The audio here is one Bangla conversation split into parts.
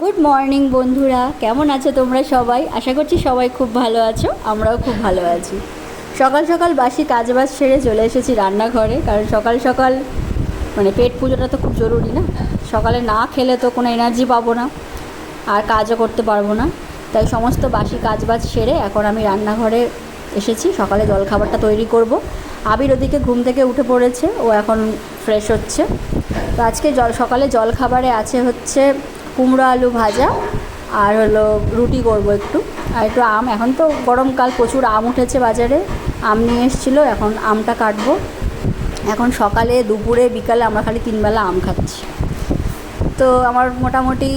গুড মর্নিং বন্ধুরা। কেমন আছো তোমরা সবাই? আশা করছি সবাই খুব ভালো আছো, আমরাও খুব ভালো আছি। সকাল সকাল বাসি কাজবাজ সেরে চলে এসেছি রান্নাঘরে, কারণ সকাল সকাল মানে পেট পুজোটা তো খুব জরুরি না? সকালে না খেলে তো কোনো এনার্জি পাবো না, আর কাজও করতে পারব না। তাই সমস্ত বাসি কাজবাজ সেরে এখন আমি রান্নাঘরে এসেছি, সকালে জলখাবারটা তৈরি করব। আবির ওদিকে ঘুম থেকে উঠে পড়েছে, ও এখন ফ্রেশ হচ্ছে। তো আজকে জল, সকালে জলখাবারে আছে হচ্ছে কুমড়ো আলু ভাজা আর হলো রুটি করব একটু। আর একটু আম, এখন তো গরমকাল প্রচুর আম উঠেছে বাজারে। আম নিয়ে এসেছিল, এখন আমটা কাটবো। এখন সকালে, দুপুরে, বিকালে আমরা খালি তিনবেলা আম খাচ্ছি। তো আমার মোটামুটি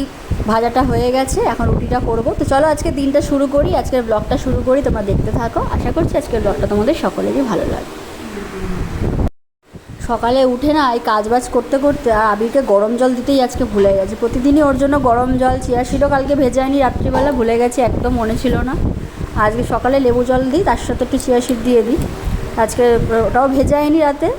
ভাজাটা হয়ে গেছে, এখন রুটিটা করব। তো চলো আজকে দিনটা শুরু করি, আজকের ব্লগটা শুরু করি, তোমরা দেখতে থাকো। আশা করছি আজকের ব্লগটা তোমাদের সকলেরই ভালো লাগবে। সকালে উঠে না এই কাজবাজ করতে করতে আর আবিরকে গরম জল দিতেই আজকে ভুলে গেছে। প্রতিদিনই ওর জন্য গরম জল, চিয়া সিডও কালকে আনি রাত্রিবেলা ভুলে গেছে, একদম মনে ছিল না। আজকে সকালে লেবু জল দিই, তার সাথে একটু চিয়া সিড দিয়ে দিই। আজকে ওটাও ভেজায়নি রাতে,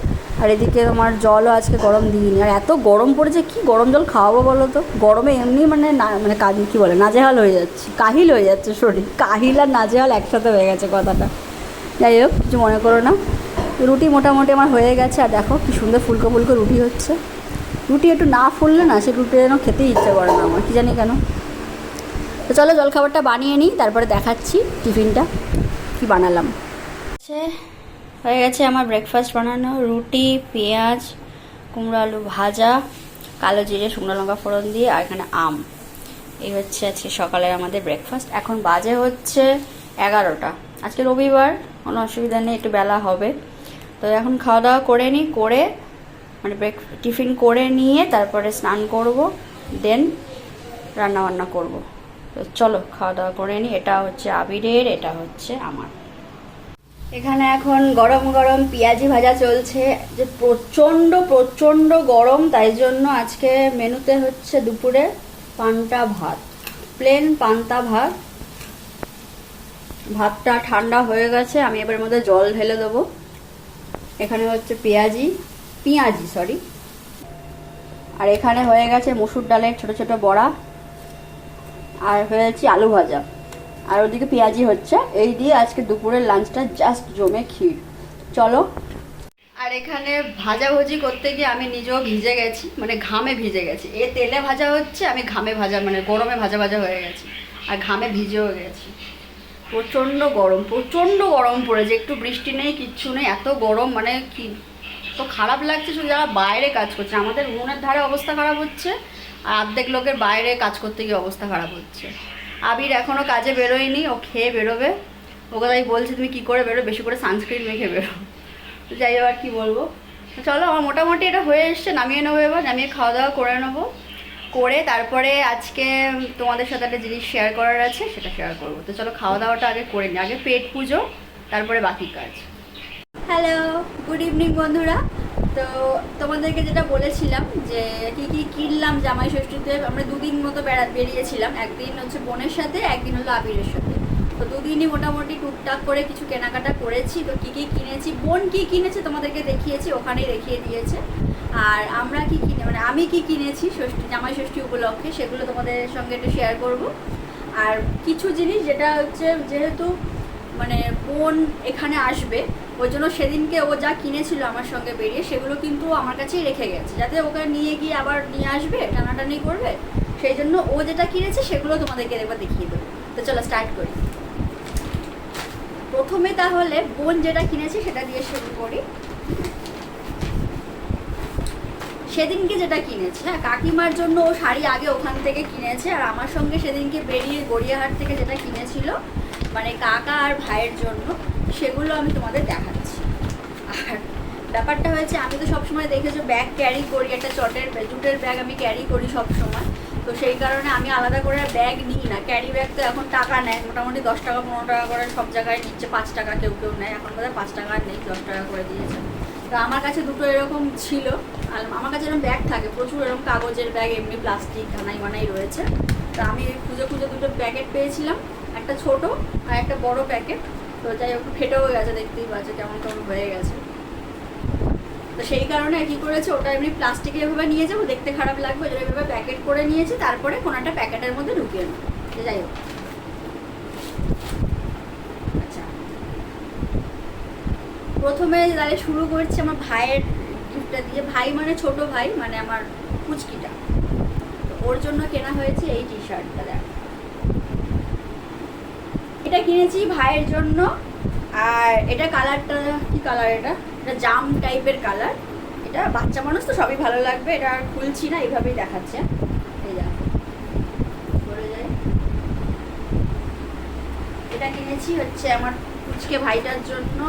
আর এদিকে তোমার জলও আজকে গরম দিইনি। আর এত গরম পড়েছে, কি গরম জল খাওয়াবো বলো তো? গরমে এমনি মানে না মানে কাজ, কী বলে, নাজেহাল হয়ে যাচ্ছে, কাহিল হয়ে যাচ্ছে শরীর। কাহিল আর নাজেহাল একসাথে হয়ে গেছে কথাটা। যাই হোক, কিছু মনে করো না। রুটি মোটামুটি আমার হয়ে গেছে, আর দেখো কি সুন্দর ফুলকো ফুলকো রুটি হচ্ছে। রুটি একটু না ফুললে না, সে রুটি যেন খেতেই ইচ্ছে করে না আমার, কী জানি কেন। তো চলো জলখাবারটা বানিয়ে নিই, তারপরে দেখাচ্ছি টিফিনটা, কি বানালাম। হয়ে গেছে আমার ব্রেকফাস্ট বানানো, রুটি, পেঁয়াজ, কুমড়ো আলু ভাজা, কালো জিরে, শুকনো লঙ্কা ফোড়ন দিয়ে, আর এখানে আম। এই হচ্ছে আজকে সকালে আমাদের ব্রেকফাস্ট এখন বাজে হচ্ছে এগারোটা। আজকে রবিবার, কোনো অসুবিধা নেই, একটু বেলা হবে। তো এখন খাওয়া দাওয়া করে নিই করে মানে ব্রেক টিফিন করে নিয়ে তারপরে স্নান করব দেন রান্না বান্না করব। তো চলো খাওয়া দাওয়া করে নিই এটা হচ্ছে আবিরের, এটা হচ্ছে আমার। এখানে এখন গরম গরম পেঁয়াজি ভাজা চলছে, যে প্রচণ্ড প্রচণ্ড গরম, তাই জন্য আজকে মেনুতে হচ্ছে দুপুরে পান্তা ভাত প্লেন পান্তা ভাত। ভাতটা ঠান্ডা হয়ে গেছে, আমি এবার মধ্যে জল ঢেলে দেবো। এখানে হচ্ছে পেঁয়াজি পেঁয়াজি সরি আর এখানে হয়ে গেছে মসুর ডালের ছোট ছোট বড়া, আর হয়েছে আলু ভাজা। আর ওদিকে পেঁয়াজি হচ্ছে। এই দিয়ে আজকে দুপুরের লাঞ্চটা জাস্ট জমে ক্ষীর। চলো। আর এখানে ভাজাভুজি করতে গিয়ে আমি নিজেও ভিজে গেছি মানে ঘামে ভিজে গেছি। এ তেলে ভাজা হচ্ছে, আমি ঘামে ভাজা মানে গরমে ভাজা ভাজা হয়ে গেছি। আর ঘামে ভিজেও গেছি। প্রচণ্ড গরম প্রচণ্ড গরম পড়েছে, একটু বৃষ্টি নেই, কিচ্ছু নেই, এত গরম মানে কি, তো খারাপ লাগছে শুধু যারা বাইরে কাজ করছে, আমাদের উনুনের ধারে অবস্থা খারাপ হচ্ছে, আর অর্ধেক লোকের বাইরে কাজ করতে গিয়ে অবস্থা খারাপ হচ্ছে। আবির এখনও কাজে বেরোয়নি, ও খেয়ে বেরোবে, ওকে তাই বলছে, তুমি কী করে বেরো বেশি করে সানস্ক্রিন মেখে বেরো। যাই আর কী বলব? চলো, আমার মোটামুটি এটা হয়ে এসছে, নামিয়ে নেব এবার, নামিয়ে খাওয়া দাওয়া করে নেব। করে তারপরে আজকে তোমাদের সাথে একটা জিনিস শেয়ার করার আছে, সেটা শেয়ার করব। তো চলো খাওয়া দাওয়াটা আগে করে নিই আগে পেট পুজো, তারপরে বাকি কাজ। হ্যালো গুড ইভিনিং বন্ধুরা। তো তোমাদেরকে যেটা বলেছিলাম যে কি কি কিনলাম জামাই ষষ্ঠীতে, আমরা দুদিন মতো বেড়া, বেরিয়েছিলাম। একদিন হচ্ছে বোনের সাথে, একদিন হলো আবিরের সাথে। তো দুদিনই মোটামুটি টুকটাক করে কিছু কেনাকাটা করেছি। তো কী কী কিনেছি, বোন কী কিনেছে তোমাদেরকে দেখিয়েছি, ওখানেই দেখিয়ে দিয়েছে। আর আমরা কি কিনে মানে আমি কি কিনেছি ষষ্ঠী, জামাই ষষ্ঠী উপলক্ষে, সেগুলো তোমাদের সঙ্গে একটু শেয়ার করব। আর কিছু জিনিস যেটা হচ্ছে, যেহেতু মানে বোন এখানে আসবে, ওই জন্য সেদিনকে ও যা কিনেছিল আমার সঙ্গে বেরিয়ে, সেগুলো কিন্তু আমার কাছেই রেখে গেছে। যাতে ওকে নিয়ে গিয়ে আবার নিয়ে আসবে, টানাটানি করবে, সেই জন্য ও যেটা কিনেছে, সেগুলো তোমাদেরকে একবার দেখিয়ে দেবো। তো চলো স্টার্ট করি। প্রথমে তাহলে বোন যেটা কিনেছে, সেটা দিয়ে শুরু করি। সেদিনকে যেটা কিনেছে হ্যাঁ কাকিমার জন্য ও শাড়ি আগে ওখান থেকে কিনেছে, আর আমার সঙ্গে সেদিনকে বেরিয়ে গড়িয়াহাট থেকে যেটা কিনেছিল মানে কাকা আর ভাইয়ের জন্য, সেগুলো আমি তোমাদের দেখাচ্ছি। আর ব্যাপারটা হয়েছে, আমি তো সবসময় দেখেছ ব্যাগ ক্যারি করি, একটা চটের জুটের ব্যাগ আমি ক্যারি করি সব সময় তো সেই কারণে আমি আলাদা করে ব্যাগ নিই না। ক্যারি ব্যাগ তো এখন টাকা নেয়, মোটামুটি দশ টাকা, পনেরো টাকা করে সব জায়গায় নিচ্ছে, পাঁচ টাকা কেউ কেউ নেয়, এখন বোধহয় পাঁচ টাকা নেই, দশ টাকা করে দিয়েছে। তো আমার কাছে দুটো এরকম ছিল। আমার কাছে এরকম ব্যাগ থাকে, প্রচুর এরকম কাগজের ব্যাগ এমনি প্লাস্টিক ধানাই মানাই রয়েছে। তো আমি খুঁজে খুঁজে দুটো প্যাকেট পেয়েছিলাম, একটা ছোট আর একটা বড় প্যাকেট তো যাই হোক ফেটেও গেছে, দেখতেই পাচ্ছে কেমন কেমন হয়ে গেছে। তো সেই কারণে কি করেছে, ওটা এমনি প্লাস্টিকে এভাবে নিয়ে যাব, দেখতে খারাপ লাগবে এভাবে প্যাকেট করে নিয়েছি, তারপরে কোনো একটা প্যাকেটের মধ্যে ঢুকিয়ে নেব। যাই হোক আচ্ছা প্রথমে তাহলে শুরু করছি আমার ভাইয়ের গিফটটা দিয়ে। ভাই মানে ছোট ভাই মানে আমার পুচকিটা। তো ওর জন্য কেনা হয়েছে এই টি শার্টটা দেখ। এটা কিনেছি ভাইয়ের জন্য। আর এটা কালারটা কি কালার এটা? এটা জাম টাইপের কালার এটা বাচ্চা মানুষ তো সবই ভালো লাগবে, এটা আর খুলছি না, এইভাবেই দেখাচ্ছে। এই দেখো। এটা কিনেছি হচ্ছে আমার পুচকে ভাইটার জন্য।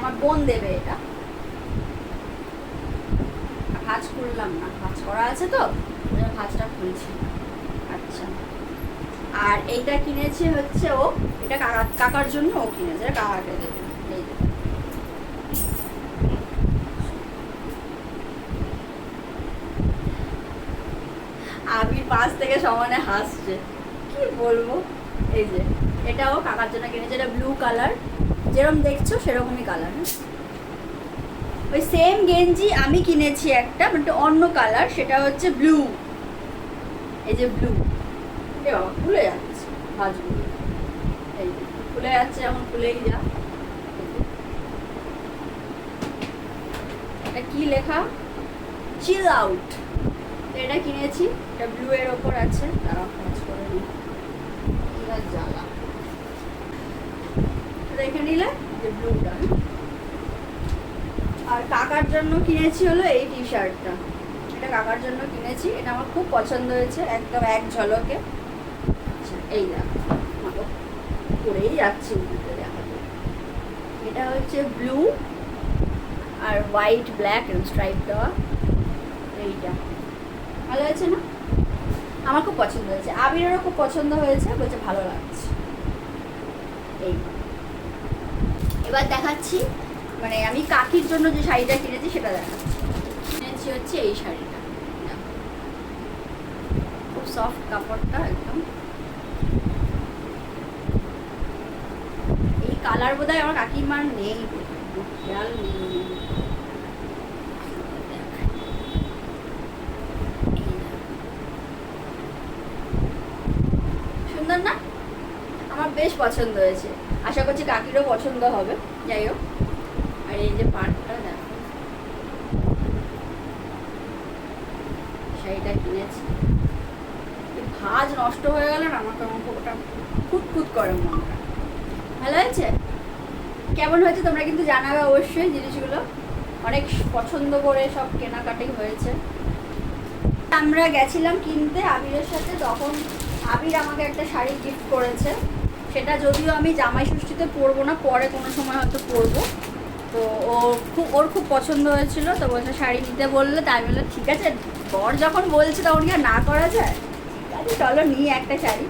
আমার বোন দেবে এটা। ভাজ করলাম না, ভাজ করা আছে তো ভাজটা খুলছি। আচ্ছা। আর এইটা কিনেছে হচ্ছে ও, এটা কাকা, কাকার জন্য ও কিনেছে কাকাকে দেবে। আবির পাশ থেকে সমানে হাসছে। কি বলব? এই যে, এটাও কাকার জন্য কিনেছে, এটা ব্লু কালার যেরকম দেখছ, সেরকমই কালার ওই সেম গেঞ্জি আমি কিনেছি একটা মানে অন্য কালার সেটা হচ্ছে ব্লু এই যে ব্লু এ খুলে যাচ্ছে। ভাজগুলো এই যাচ্ছে এখন খুলেই যা। এটা কি লেখা? চিল আউট এটা কিনেছি, এটা ব্লু এর ওপর আছে, তারা কাজ করে জ্বালা। দেখে নিলে যে ব্লুটা আর কাকার জন্য কিনেছি হলো এই টি শার্টটা এটা কাকার জন্য কিনেছি। এটা আমার খুব পছন্দ হয়েছে, একদম এক ঝলকে। আচ্ছা এই দেখো পরেই যাচ্ছি এটা হচ্ছে ব্লু আর হোয়াইট ব্ল্যাক স্ট্রাইপ দেওয়া। এইটা। ভালো হয়েছে না? আমার খুব পছন্দ হয়েছে। আবিরেরও খুব পছন্দ হয়েছে, বলছে ভালো লাগছে এই এবার দেখাচ্ছি। মানে আমি কাকির জন্য যে শাড়িটা কিনেছি সেটা দেখাচ্ছি। কিনেছি হচ্ছে এই শাড়িটা। খুব সফট কাপড়টা একদম। এই কালার বোধহয় আমার কাকিমার নেই। খেয়াল সুন্দর না? আমার বেশ পছন্দ হয়েছে। আশা করছি কাকিরও পছন্দ হবে। যাই হোক। আর এই যে পাটটা দেখো। শাড়িটা কিনেছি। ভাজ নষ্ট হয়ে গেল না আমাকে আমাকে ওটা খুঁতখুত করে মনটা। ভালো হয়েছে? কেমন হয়েছে তোমরা কিন্তু জানাবে অবশ্যই জিনিসগুলো। অনেক পছন্দ করে সব কেনাকাটি হয়েছে। আমরা গেছিলাম কিনতে আবিরের সাথে, তখন আবির আমাকে একটা শাড়ি গিফট করেছে। সেটা যদিও আমি জামাই ষষ্ঠীতে পরবো না, পরে কোনো সময় হয়তো পরবো। তো ও খুব, ওর খুব পছন্দ হয়েছিল, তো বলছে, শাড়ি নিতে বললে? তাই বলল ঠিক আছে, বর যখন বলছে তখন কি না করা যায়? চলো নিয়ে একটা শাড়ি।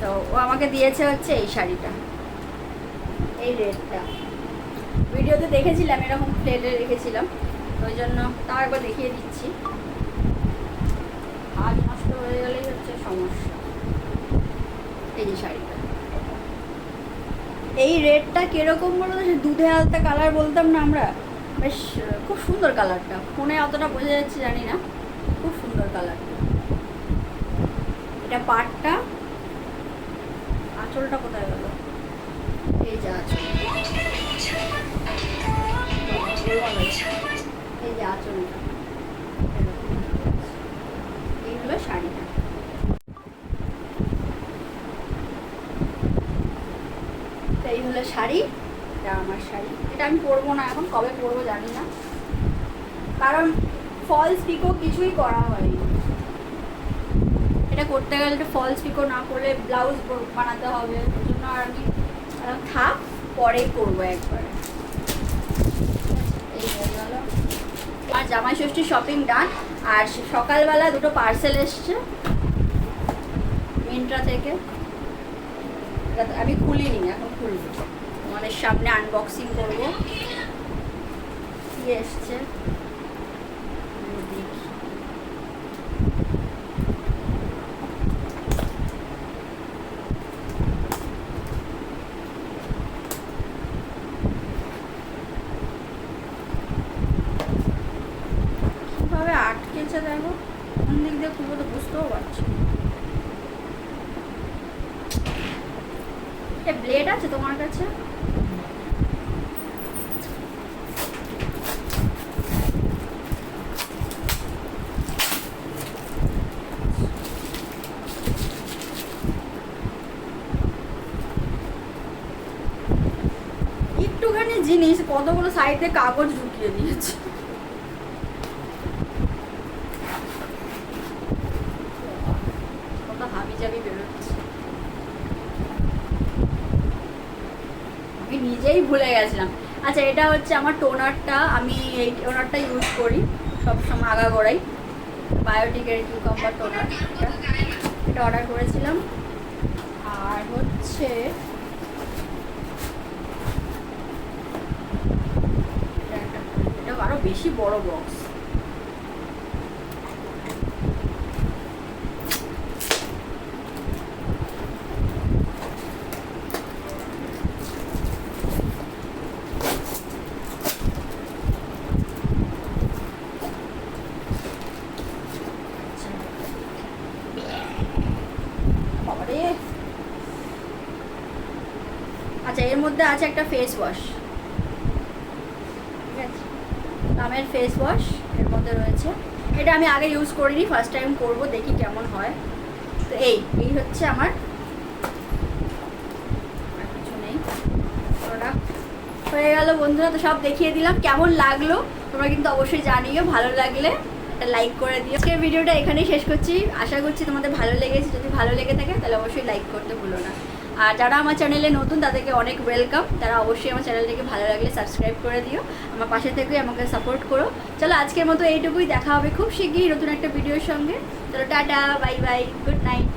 তো ও আমাকে দিয়েছে হচ্ছে এই শাড়িটা, এই রেডটা। ভিডিওতে দেখেছিলাম, এরকম প্লেটে রেখেছিলাম, তো ওই জন্য তাও একবার দেখিয়ে দিচ্ছি। আজ নষ্ট হয়ে গেলেই হচ্ছে সমস্যা। এই শাড়িটা এই রেডটা কীরকম বলো তো? দুধে আলতা কালার বলতাম না আমরা। বেশ, খুব সুন্দর কালারটা ফোনে অতটা বোঝা যাচ্ছে জানি না। খুব সুন্দর কালারটা এটা পাটটা। আঁচলটা কোথায় গেল? এই যে আঁচল। এই যে আঁচলটা। এই হলো শাড়িটা তো এই হলো শাড়ি, এটা আমার শাড়ি। এটা আমি পরবো না এখন, কবে পরবো জানি না। কারণ ফলস পিকো কিছুই করা হয়নি। এটা করতে গেলে একটু ফলস পিকো না করলে ব্লাউজ বানাতে হবে, ওই জন্য আর আমি থাক, পরেই করব একবারে। এই হয়ে আর জামাই ষষ্ঠী শপিং ডান আর সকালবেলা দুটো পার্সেল এসছে। মিন্ট্রা থেকে। এটা আমি খুলিনি এখন খুলবো। তোমাদের সামনে আনবক্সিং করব। কি এসছে আমি দেখি তো বুঝতেও পারছি এ ব্লেড আছে? একটুখানি জিনিস কতগুলো সাইডে কাগজ ঢুকিয়ে দিয়েছে। নিজেই ভুলে গেছিলাম। আচ্ছা এটা হচ্ছে আমার টোনারটা। আমি এই টোনারটা ইউজ করি সবসময় আগাগোড়াই। বায়োটিকের কিউকাম্বার টোনার এটা অর্ডার করেছিলাম। আর হচ্ছে এটা একটা- এটা আরও বেশি বড় বক্স আচ্ছা এর মধ্যে আছে একটা ফেস ওয়াশ ঠিক আছে? দামের ফেস ওয়াশ এর মধ্যে রয়েছে। এটা আমি আগে ইউজ করিনি ফার্স্ট টাইম করব, দেখি কেমন হয়। তো এই এই হচ্ছে আমার কিছু নেই। প্রোডাক্ট হয়ে গেল বন্ধুরা, তো সব দেখিয়ে দিলাম, কেমন লাগল? তোমরা কিন্তু অবশ্যই জানিও, ভালো লাগলে লাইক করে দিও। আজকের ভিডিওটা এখানেই শেষ করছি। আশা করছি তোমাদের ভালো লেগেছে। যদি ভালো লেগে থাকে, তাহলে অবশ্যই লাইক করতে ভুলো না। আর যারা আমার চ্যানেলে নতুন, তাদেরকে অনেক ওয়েলকাম তারা অবশ্যই আমার চ্যানেলটিকে ভালো লাগলে সাবস্ক্রাইব করে দিও। আমার পাশে থেকে আমাকে সাপোর্ট করো। চলো, আজকের মতো এইটুকুই। দেখা হবে খুব শিগগিরই নতুন একটা ভিডিওর সঙ্গে। চলো, tata bye bye good night